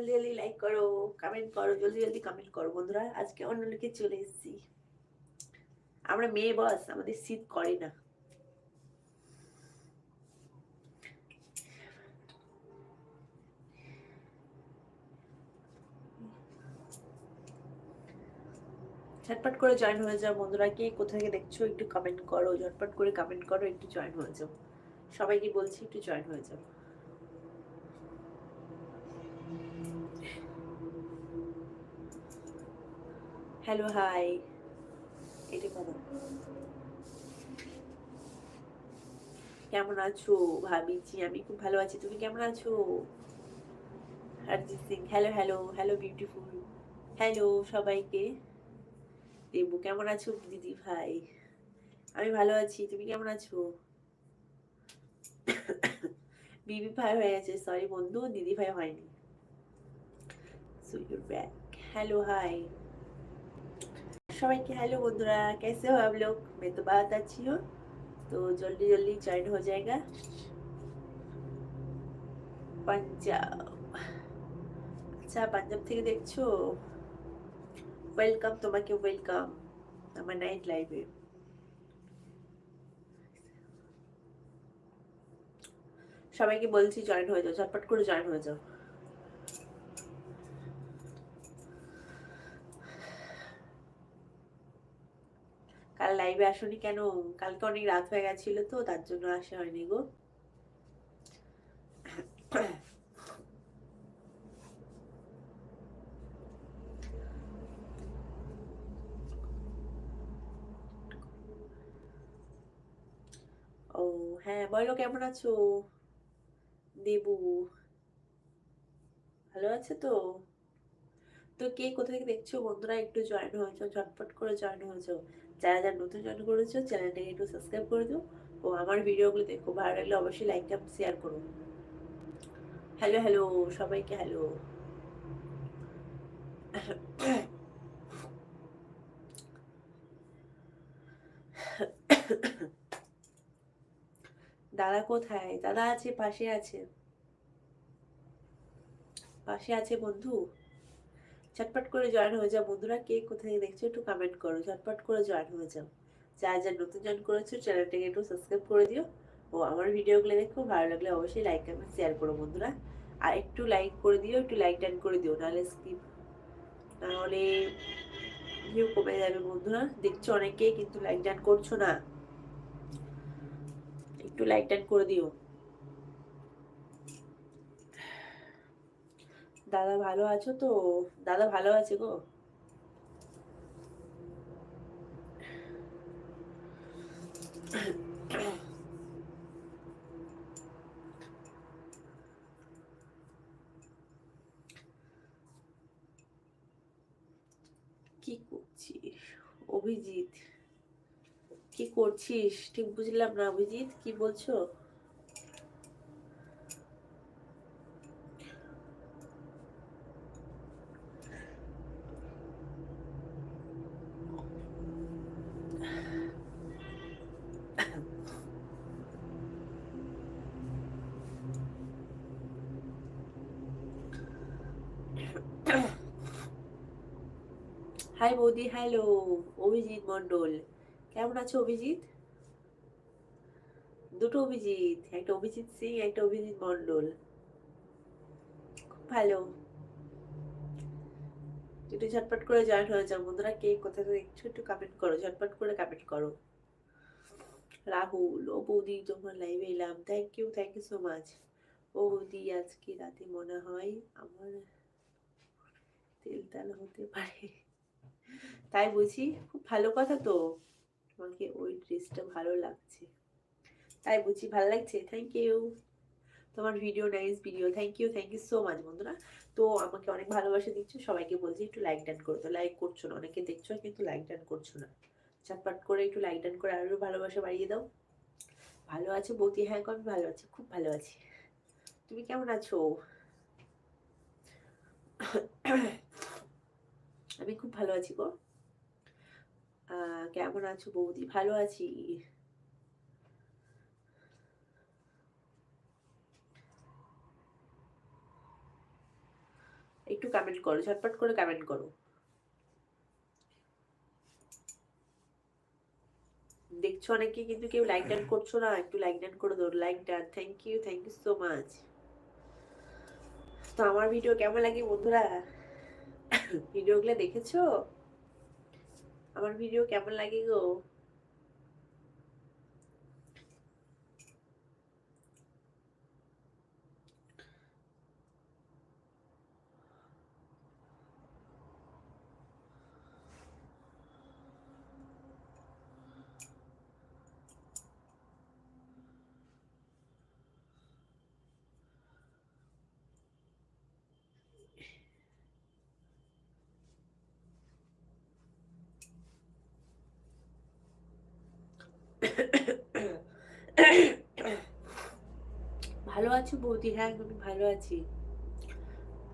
জলদি জলদি লাইক করো কমেন্ট করো, জলদি জলদি কমেন্ট করো, বন্ধুরা। আজকে অন্য লোকে চলে এসেছি। আমরা মেয়ে বস আমাদের শীত করে না। ঝটপট করে জয়েন হয়ে যাও, বন্ধুরা। কে কোথা থেকে দেখছ, একটু কমেন্ট করো। ঝটপট করে কমেন্ট করো, একটু জয়েন হয়ে যাও। সবাইকে বলছি, একটু জয়েন হয়ে যাও। হ্যালো হাই এটা করো কেমন আছো ভাবিছি আমি খুব ভালো আছি। তুমি কেমন আছো? Arijit Singh hello hello hello beautiful hello সবাইকে। দেবু, কেমন আছো দিদি ভাই? আমি ভালো আছি। তুমি কেমন আছো? বিবি ভাই হয়ে গেছে। সরি বন্ধু, দিদি ভাই হয়নি। সো ইউর হ্যালো হাই সবাইকে হ্যালো বন্ধুরা कैसे हो आप लोग मैं तो बहुत अच्छी हूँ तो जल्दी जल्दी ज्वाइन हो जाएगा পাঞ্জাব আচ্ছা পাঞ্জাব থেকে দেখছো ওয়েলকাম তোমাকে ওয়েলকাম আমার নাইট লাইভে সবাইকে বলছি জয়েন হয়ে যাও ঝটপট করে জয়েন হয়ে যাও কাল লাইভে আসনি কেন? কালকে অনেক রাত হয়ে গেছিল তো, তার জন্য আসা হয়নি গো। ও হ্যাঁ বলো কেমন আছো? দেবু, ভালো আছে তো? তো কে কোথা থেকে দেখছ? বন্ধুরা একটু জয়েন হয়েছো, ঝটপট করে জয়েন হয়েছো। যারা যারা নতুন জয়েন করেছ, চ্যানেলটাকে একটু সাবস্ক্রাইব করে দিও ও আমার ভিডিওগুলো দেখো, ভালো লাগলে অবশ্যই লাইকটা শেয়ার করো। হ্যালো হ্যালো সবাইকে হ্যালো দাদা কোথায়? দাদা আছে, পাশে আছে। পাশে আছে বন্ধু? ঝটপট করে জয়েন হয়ে যাও। বন্ধুরা, কে কোথায় দেখছ একটু কমেন্ট করো। ঝটপট করে জয়েন হয়ে যাও। যা যা নতুন জয়েন করেছ চ্যানেলটাকে একটু সাবস্ক্রাইব করে দিও। ও, আমার ভিডিওগুলো দেখো। ভালো লাগলে অবশ্যই লাইক কমেন্ট শেয়ার করো বন্ধুরা। আর একটু লাইক করে দিও, একটু লাইক ডান করে দিও, নাহলে স্কিপ নাহলে ভিউ কমে যাবে বন্ধুরা। দেখছ অনেকে কিন্তু লাইক ডান করছ না। একটু লাইক ডান করে দিও। দাদা ভালো আছো তো? দাদা ভালো আছে গো? কি করছিস? অভিজিৎ। কি করছিস? ঠিক বুঝলাম না অভিজিৎ, কি বলছো হাই বৌদি হ্যালো, অভিজিৎ মন্ডল কেমন আছো অভিজিৎ? দুটো অভিজিৎ, একটা অভিজিৎ সিং, একটা অভিজিৎ মন্ডল খুব ভালো। একটু ঝটপট করে জয়েন হয়ে যাও। বন্ধুরা, কে কোথা থেকে একটু একটু কমেন্ট করো। ঝটপট করে কমেন্ট করো। রাহুল, ও বৌদি, তোমার লাইভে এলাম। Thank you thank you so much ও বৌদি, আজকে রাতে মনে হয় আমার তেল তেল হতে পারে। তাই বুঝি খুব ভালো কথা তো। তোমাকে ওই ড্রেসটা ভালো লাগছে। তাই বুঝি ভালো লাগছে? থ্যাংক ইউ তোমার video nice video thank you thank you so much বন্ধুরা। তো আমাকে অনেক ভালোবাসা দিচ্ছ, সবাইকে বলছি একটু লাইক ডান করতে লাইক করছ না, অনেকে দেখছ কিন্তু লাইক ডান করছ না। চটপট করে একটু লাইক ডান করে আরও ভালোবাসা বাড়িয়ে দাও। ভালো আছো বৌদি? হ্যাঁ আমি ভালো আছি, খুব ভালো আছি। তুমি কেমন আছো? আমি খুব ভালো আছি গো। কেমন আছো বৌদি? ভালো আছি। একটু কমেন্ট করো, ঝটপট করে কমেন্ট করো। দেখছ অনেকে কিন্তু কেউ লাইক ডান করছ না, একটু লাইক ডান করে দাও like done thank you thank you so much তো আমার ভিডিও কেমন লাগে বন্ধুরা? ভিডিওগুলো দেখেছ? আমার ভিডিও কেমন লাগে গো? ভালো আছো বৌদি? হ্যাঁ আমি ভালো আছি।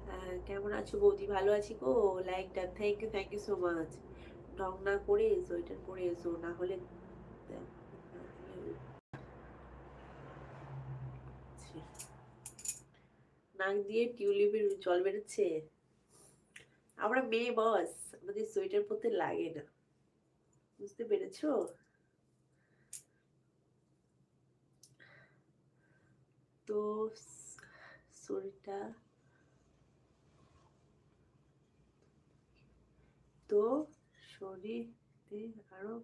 হ্যাঁ কেমন আছো বৌদি? ভালো আছি গো? Like done thank you thank you so much রং না করে সোয়েটার পরে এসো, না হলে নাক দিয়ে টিউলিপের জল বেরোচ্ছে? আমরা মেয়ে বস আমাদের সোয়েটার পরতে লাগে না। বুঝতে পেরেছ? তো শরীরটা তো শরীরে আরও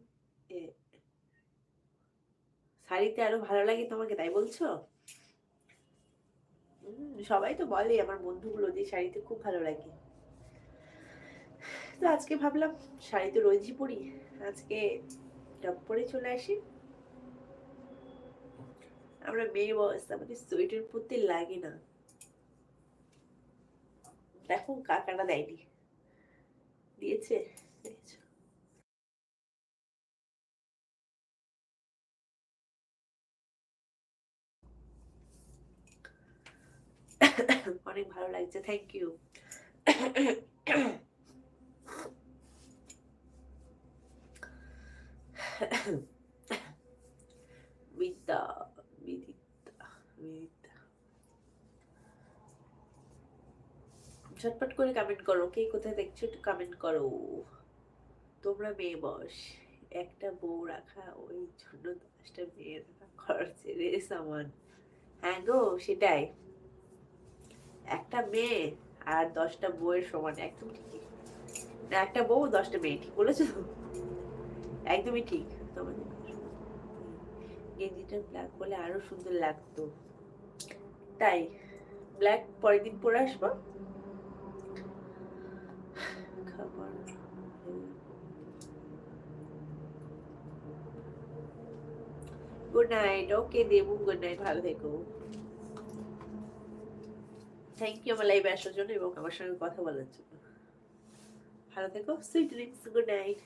শাড়িতে আরও ভালো লাগে তোমাকে, তাই বলছো? সবাই তো বলে, আমার বন্ধুগুলো যে শাড়িতে খুব ভালো লাগে। তো আজকে ভাবলাম, শাড়ি তো রোজই পরি, আজকে টপ পরে চলে আসি। আমরা মেয়ে বয়স আমাদের সোয়েটার পরতে লাগে না। দেখো কাকাটা দেয়নি। দিয়েছে? অনেক ভালো লাগছে থ্যাংক ইউ বিদিতা বিদিতা ঝটপট করে কমেন্ট করো। কে কোথায় দেখছ একটু কমেন্ট করো। তোমরা মেয়ে বস। একটা বউ রাখা, ওই জন্য দশটা মেয়ে রাখা খরচে রে সামান। হ্যাঁ গো, সেটাই। একটা মেয়ে আর দশটা বউয়ের সমান একদম ঠিকই না, একটা বউ, দশটা মেয়ে, ঠিক বলেছ? একদমই ঠিক। তোমাদের গেঞ্জিটা ব্ল্যাক বলে আরও সুন্দর লাগতো। তাই ব্ল্যাক পরের দিন পরে আসব। খাবার good night okay Debu good night ভালো থেকো। থ্যাংক ইউ আমার লাইভে আসার জন্য এবং আমার সঙ্গে কথা বলার জন্য। ভালো থেকো। সুইট গুড নাইট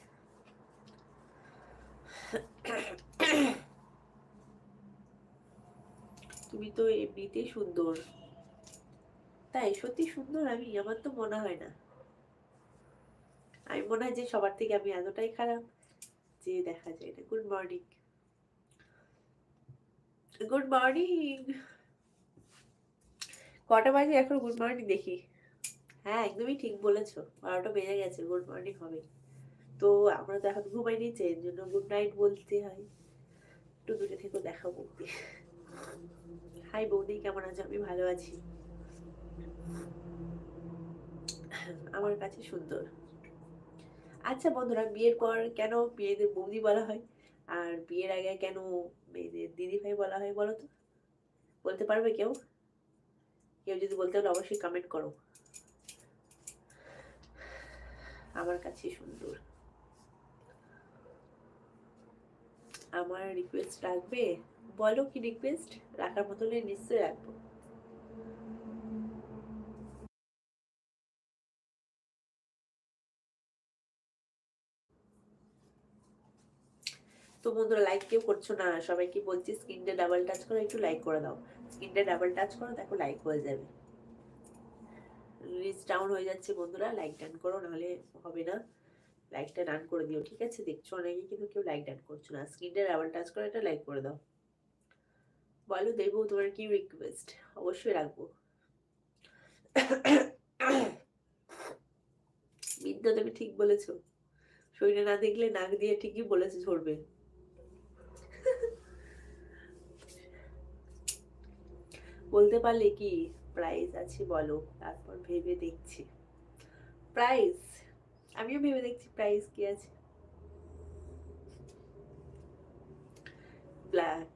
তুমি তো এমনিতেই সুন্দর। তাই, সত্যি সুন্দর আমি? আমার তো মনে হয় না। আমি মনে হয় যে সবার থেকে আমি এতটাই খারাপ যে দেখা যায় না। গুড মর্নিং গুড মর্নিং কটা বাজে এখন? গুড মর্নিং দেখি। হ্যাঁ একদমই ঠিক বলেছ। বারোটা বেজে গেছে গুড মর্নিং হবে তো আমরা তো এখন ঘুমাই নিচে এর জন্য গুড নাইট বলতে হয়। একটু দূরে থেকেও দেখা বলতে হাই বৌদি, কেমন আছো? আমি ভালো আছি। আমার কাছে সুন্দর। আচ্ছা বন্ধুরা, বিয়ের পর কেন মেয়েদের বৌদি বলা হয়? আর বিয়ের আগে কেন মেয়েদের দিদি ভাই বলা হয় বলো তো? বলতে পারবে কেউ? কেউ যদি বলতে হলে অবশ্যই কমেন্ট করো। আমার কাছে সুন্দর। আমার রিকোয়েস্ট রাখবে? বলো কি রিকোয়েস্ট রাখার মতো নিশ্চয়ই রাখব। তো বন্ধুরা লাইক কেউ করছ না, সবাইকে বলছি স্ক্রিনটা ডাবল টাচ করো, একটু লাইক করে দাও। স্ক্রিনটা ডাবল টাচ করো, দেখো লাইক হয়ে যাবে। রিচ ডাউন হয়ে যাচ্ছে বন্ধুরা লাইক ডান করো, নাহলে হবে না। লাইকটা ডান করে দিও, ঠিক আছে? দেখছ অনেকে কিন্তু কেউ লাইক ডান করছ না। স্ক্রিনটা ডাবল টাচ করে, একটা লাইক করে দাও। বলো দেবো, তোমার কি রিকোয়েস্ট অবশ্যই রাখব। বিদ্যা তুমি ঠিক বলেছ। শরীরে না দেখলে নাক দিয়ে ঠিকই বলেছে, ঝরবে। বলতে পারলে কি প্রাইস আছে বলো? তারপর ভেবে দেখছি। প্রাইস আমিও ভেবে দেখছি প্রাইস কি আছে। ব্ল্যাক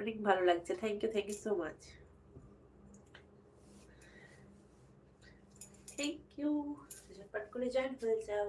অনেক ভালো লাগছে। Thank you thank you so much thank you ঝটপট করে জয়েন হয়ে যাও।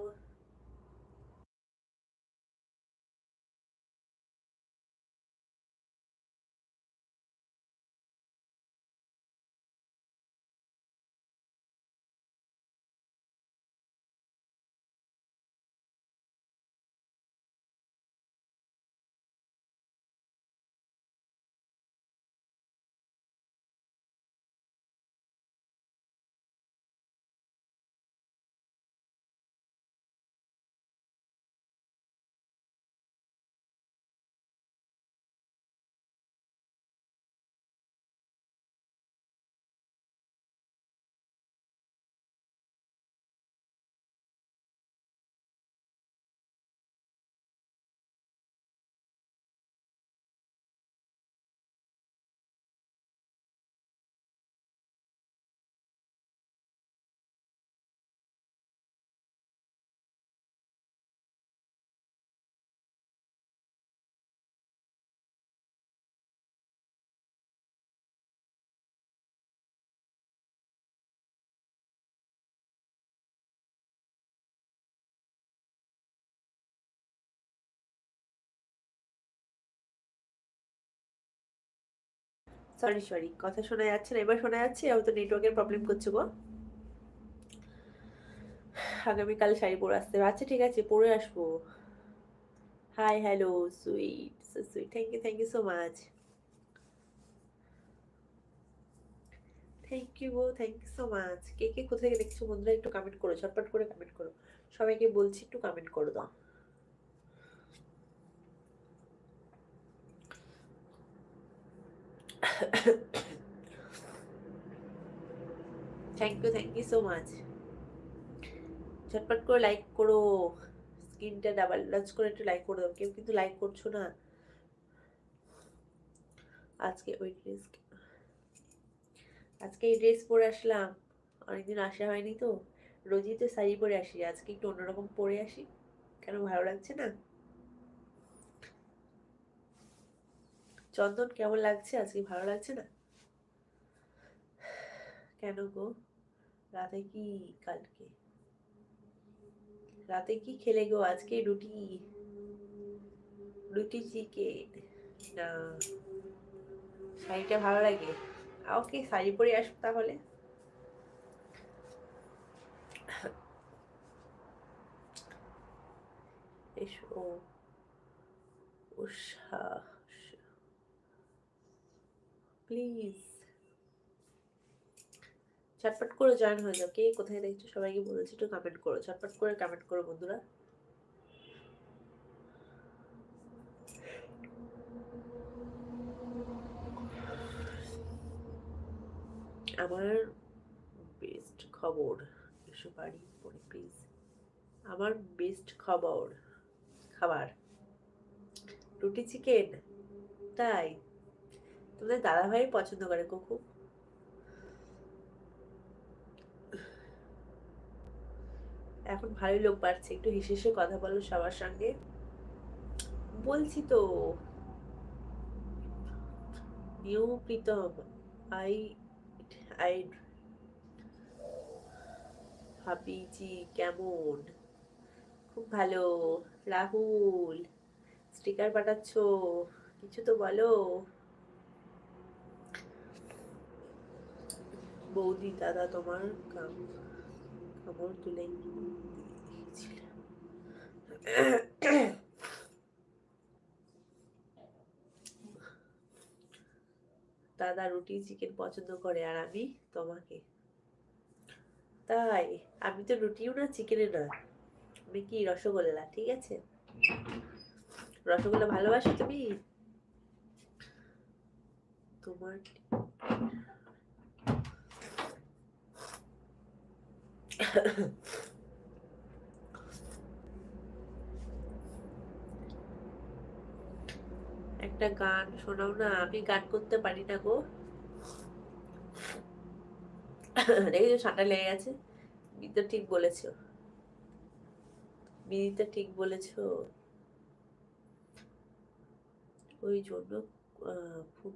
সরি সরি কথা শোনা যাচ্ছে না, এবার শোনা যাচ্ছে? আমি তো নেটওয়ার্কের প্রবলেম করছে গো। আগামীকাল শাড়ি পরে আসতে হবে। আচ্ছা ঠিক আছে, পরে আসব। Hi hello sweet sweet thank you thank you so much thank you go thank you so much কে কে কোথা থেকে দেখছ বন্ধুরা একটু কমেন্ট করো, ঝটপট করে কমেন্ট করো। সবাইকে বলছি একটু কমেন্ট করো দাও। Thank you thank you so much ঝটপট করে লাইক করো স্ক্রিনটা ডাবল লাঞ্চ করে একটু লাইক করে দাও। কেউ কিন্তু লাইক করছ না। আজকে ওই ড্রেস আজকে এই ড্রেস পরে আসলাম। অনেকদিন আসা হয়নি তো। রোজই তো শাড়ি পরে আসি। আজকে একটু অন্যরকম পরে আসি। কেন ভালো লাগছে না? চন্দন কেমন লাগছে? আজকে ভালো লাগছে না? কেন গো? রাতে কি কালকে? রাতে কি খেলে গো আজকে রুটি? রুটি চিকেন না। শাড়িটা ভালো লাগে। ওকে, শাড়ি পরে আসব তাহলে। এসো। উষা। প্লিজ। ঝটপট করে জয়েন হয়ে যাও। কে কোথায় দেখছ? সবাইকে বলেছি একটু কমেন্ট করো। ঝটপট করে কমেন্ট করো, বন্ধুরা। আমার বেস্ট খবর, এসো বাড়ি, পরে প্লিজ আমার বেস্ট খবর, খাবার। রুটি চিকেন তাই। তোমাদের দাদা ভাই পছন্দ করে খুব এখন ভালোই লোক বাড়ছে, একটু হেসে হেসে কথা বলো সবার সঙ্গে। বলছি তো, নিউ প্রীতম, আই আই হাবিজি কেমন? খুব ভালো। রাহুল স্টিকার পাঠাচ্ছ, কিছু তো বলো। বৌদি দাদা তোমার কাম কামড় তুলে দাদা রুটি চিকেন পছন্দ করে আর আমি তোমাকে। তাই, আমি তো রুটিও না, চিকেনে না। আমি কি রসগোল্লা, ঠিক আছে? রসগোল্লা ভালোবাসো তুমি? তোমার একটা গান, শোনাও না, আমি গান করতে পারি না গো। দেখেছ ঠান্ডা লেগে গেছে? বিদ্যা ঠিক বলেছ। বিদিতা ঠিক বলেছ। ওই জন্য খুব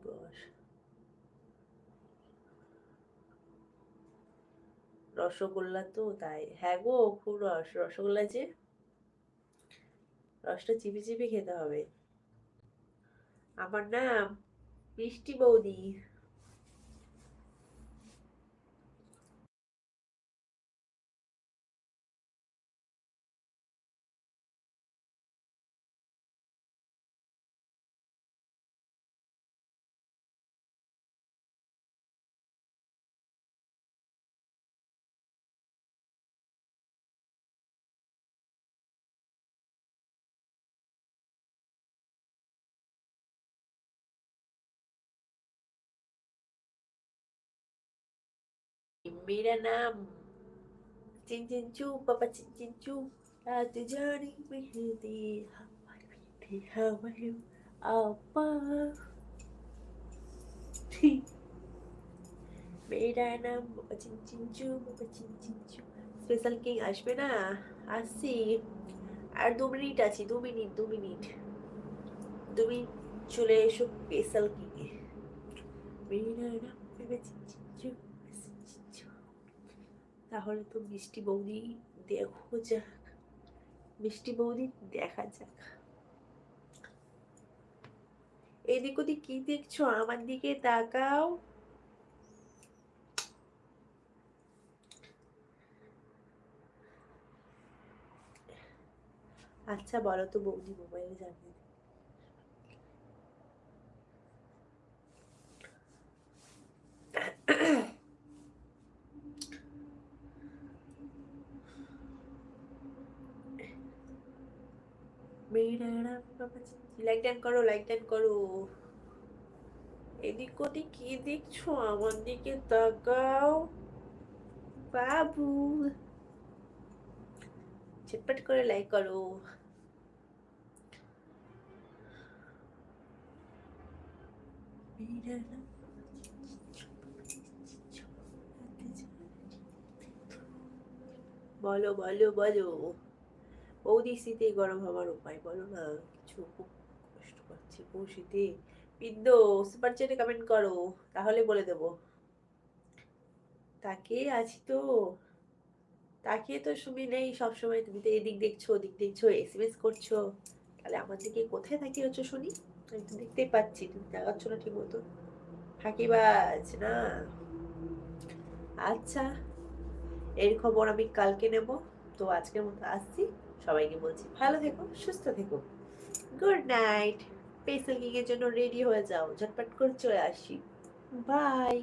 রসগোল্লা তো তাই। হ্যাঁ গো, খুব রস, রসগোল্লা যে? রসটা চিপি চিপি খেতে হবে। আমার নাম মিষ্টি বৌদি। Mira nam. Cincin cu, papa cincin cu. Satu jari berhenti. Hamar binti hamalu. Apa? Mira nam, papa cincin chu papa cincin cu. Special king আসবে না আসছি আর দু মিনিট আছি দু মিনিট দু মিনিট দু মিনিট চলে এসো স্পেশাল কিংয়ে মেয়েরা তাহলে তো মিষ্টি বৌদি দেখো যাক মিষ্টি বৌদি দেখা যাক। এদিক ওদিক কি দেখছ? আমার দিকে তাকাও। আচ্ছা বলো তো বৌদি মোবাইলে জানিয়ে লাইক ডান করো লাইক ডান করো। এদিক ওদিক কি দেখছ আমার দিকে তাকাও। বাবু। ঝটপট করে লাইক করো। বলো বলো বলো। বৌদি শীতে গরম হওয়ার উপায় বলো না, কিছু খুব কষ্ট পাচ্ছি। বউ শীতে বিদ্য সুপার চ্যাটে কমেন্ট করো, তাহলে বলে দেব। তাকে আছি তো। তাকে তো শুনি নেই সবসময়, তুমি তো এদিক দেখছ, ওদিক দেখছ এস এম এস করছ। তাহলে আমার দিকে কোথায় থাকি হচ্ছে শুনি? আমি তো দেখতেই পাচ্ছি, তুমি দেখাচ্ছ না ঠিক মতো। ফাঁকিবাজ, না। আচ্ছা এর খবর আমি কালকে নেব। তো আজকের মতো আসছি। সবাইকে বলছি, ভালো থেকো, সুস্থ থেকো। গুড নাইট পেসেল এর জন্য রেডি হয়ে যাও, ঝটপট করে চলে আসি। বাই